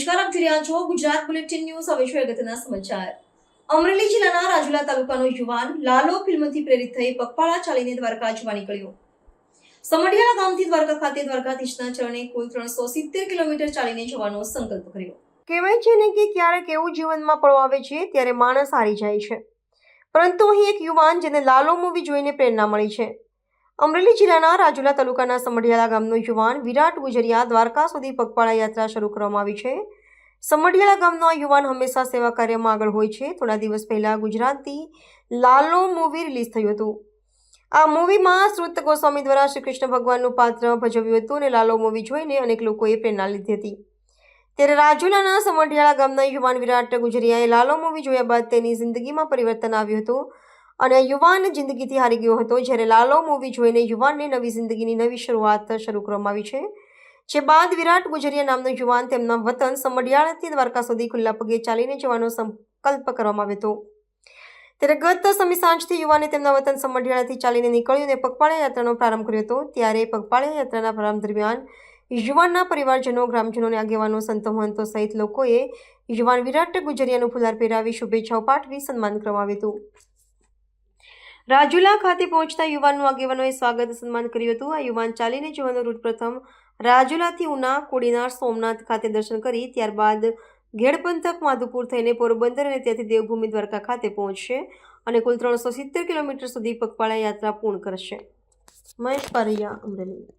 રહ્યા છો Gujarat bulletin news. હવે છે અગત્યના સમાચાર. અમરેલી જિલ્લાના રાજુલા તાલુકાનો યુવાન લાલો ફિલ્મથી પ્રેરિત થઈ પગપાળા ચાલીને દ્વારકા જવા નીકળ્યો. સમઢિયાળા ગામથી દ્વારકા ખાતે દ્વારકાધીશના ચરણે કુલ ત્રણસો સિત્તેર કિલોમીટર ચાલીને જવાનો સંકલ્પ કર્યો. કહેવાય છે ને કે ક્યારેક એવું જીવનમાં પળો આવે છે, ત્યારે માણસ હારી જાય છે. પરંતુ અહીં એક યુવાન જેને લાલો મૂવી જોઈને પ્રેરણા મળી છે. અમરેલી જિલ્લાના રાજુલા તાલુકાના સમઢિયાલા ગામનો યુવાન વિરાટ ગુજરિયા દ્વારકા સુધી પગપાળા યાત્રા શરૂ કરવામાં આવી છે. સમઢિયાળા ગામનો યુવાન હંમેશા સેવા કાર્યમાં આગળ હોય છે. થોડા દિવસ પહેલા ગુજરાતી લાલો મૂવી રિલીઝ થયું હતું. આ મૂવીમાં શ્રુત ગોસ્વામી દ્વારા શ્રી કૃષ્ણ ભગવાનનું પાત્ર ભજવ્યું હતું અને લાલો મૂવી જોઈને અનેક લોકોએ પ્રેરણા લીધી હતી. ત્યારે રાજુલાના સમઢિયાળા ગામના યુવાન વિરાટ ગુજરિયાએ લાલો મૂવી જોયા બાદ તેની જિંદગીમાં પરિવર્તન આવ્યું હતું અને યુવાન જિંદગીથી હારી ગયો હતો. જ્યારે લાલો મૂવી જોઈને યુવાનને નવી જિંદગીની નવી શરૂઆત શરૂ કરવામાં આવી છે. જે બાદ વિરાટ ગુજરિયા નામનો યુવાન તેમના વતન સમઢિયાળાથી દ્વારકા સુધી ખુલ્લા પગે ચાલીને જવાનો સંકલ્પ કરવામાં આવ્યો હતો. ત્યારે ગત સમી સાંજથી યુવાને તેમના વતન સમઢિયાળાથી ચાલીને નીકળ્યું અને પગપાળા યાત્રાનો પ્રારંભ કર્યો હતો. ત્યારે પગપાળા યાત્રાના પ્રારંભ દરમિયાન યુવાનના પરિવારજનો, ગ્રામજનોને આગેવાનો, સંતો, મહંતો સહિત લોકોએ યુવાન વિરાટ ગુજરિયાનું ફુલાર પહેરાવી શુભેચ્છાઓ પાઠવી સન્માન કરવામાં આવ્યું હતું. રાજુલા ખાતે પહોંચતા યુવાનનું આગેવાનોએ સ્વાગત સન્માન કર્યું હતું. આ યુવાન ચાલીને જવાનો રૂટ પ્રથમ રાજુલાથી ઉના કોડીનાર સોમનાથ ખાતે દર્શન કરી, ત્યારબાદ ઘેડ પંથક માધુપુર થઈને પોરબંદર અને ત્યાંથી દેવભૂમિ દ્વારકા ખાતે પહોંચશે અને કુલ ત્રણસો સિત્તેર કિલોમીટર સુધી પગપાળા યાત્રા પૂર્ણ કરશે. મહેશ પારૈયા, અમરેલી.